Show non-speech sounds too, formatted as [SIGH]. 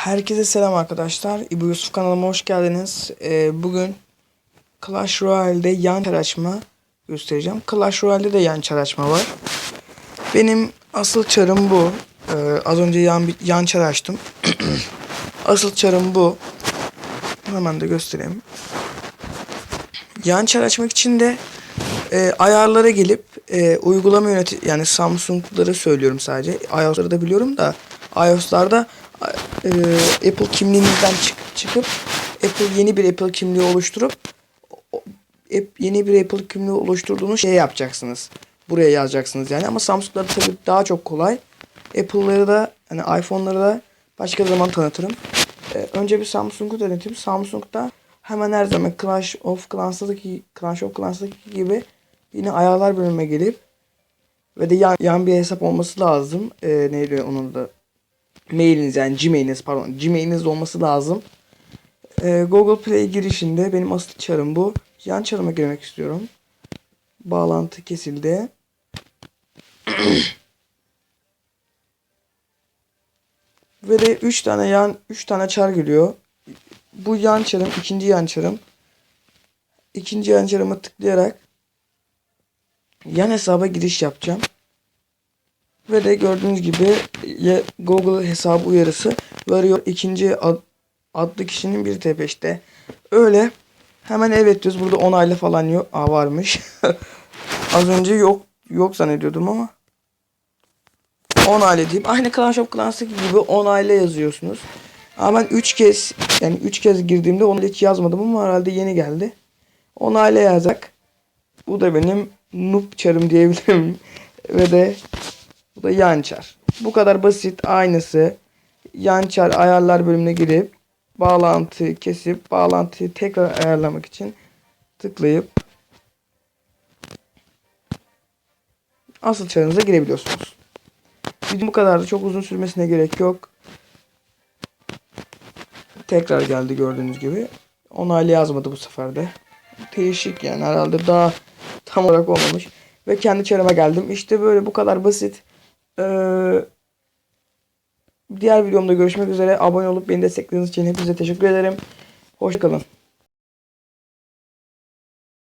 Herkese selam arkadaşlar. İbu Yusuf kanalıma hoş geldiniz. Ee, bugün Clash Royale'de yan çar açma göstereceğim. Clash Royale'de de yan çar açma var. Benim asıl çarım bu. Ee, az önce yan, yan çar açtım. [CLEARS THROAT] asıl çarım bu. Hemen de göstereyim. Yan çar açmak için de e, ayarlara gelip e, uygulama yöneti yani Samsung'ları söylüyorum sadece. iOS'ları da biliyorum da iOS'larda e, Apple kimliğinizden çık, çıkıp Apple yeni bir Apple kimliği oluşturup yeni bir Apple kimliği oluşturduğunuz şey yapacaksınız. Buraya yazacaksınız yani ama Samsung'ları tabii daha çok kolay. Apple'ları da hani iPhone'ları da başka zaman tanıtırım. Ee, önce bir Samsung'u tanıtayım. Samsung'da hemen her zaman Clash of Clans'taki Clash of Clans'taki gibi yine ayarlar bölümüne gelip ve de yan, yan bir hesap olması lazım. Ee, neydi onun da mailiniz yani Gmail'iniz pardon Gmail'iniz olması lazım. Ee, Google Play girişinde benim asıl çarım bu. Yan çarıma girmek istiyorum. Bağlantı kesildi. [CLEARS THROAT] Ve de 3 tane yan 3 tane çar geliyor. Bu yan çarım, ikinci yan çarım. İkinci yan çarıma tıklayarak yan hesaba giriş yapacağım. Ve de gördüğünüz gibi ya- Google hesabı uyarısı veriyor. İkinci ad- adlı kişinin bir tepeşte. Öyle hemen evet diyoruz. Burada onaylı falan yok. Aa varmış. [LAUGHS] Az önce yok yok zannediyordum ama. Onaylı deyip aynı Clash of Clans'taki gibi onayla yazıyorsunuz. Ama ben 3 kez yani 3 kez girdiğimde onu hiç yazmadım ama herhalde yeni geldi. Onayla yazacak. Bu da benim noob çarım diyebilirim. [LAUGHS] Ve de bu da yan çar. Bu kadar basit aynısı. Yan çar ayarlar bölümüne girip bağlantı kesip bağlantıyı tekrar ayarlamak için tıklayıp asıl çarınıza girebiliyorsunuz. Video bu kadardı. Çok uzun sürmesine gerek yok. Tekrar geldi gördüğünüz gibi. Onaylı yazmadı bu sefer de. Değişik yani herhalde daha tam olarak olmamış. Ve kendi çarıma geldim. İşte böyle bu kadar basit. Ee, diğer videomda görüşmek üzere. Abone olup beni desteklediğiniz için hepinize teşekkür ederim. Hoşçakalın.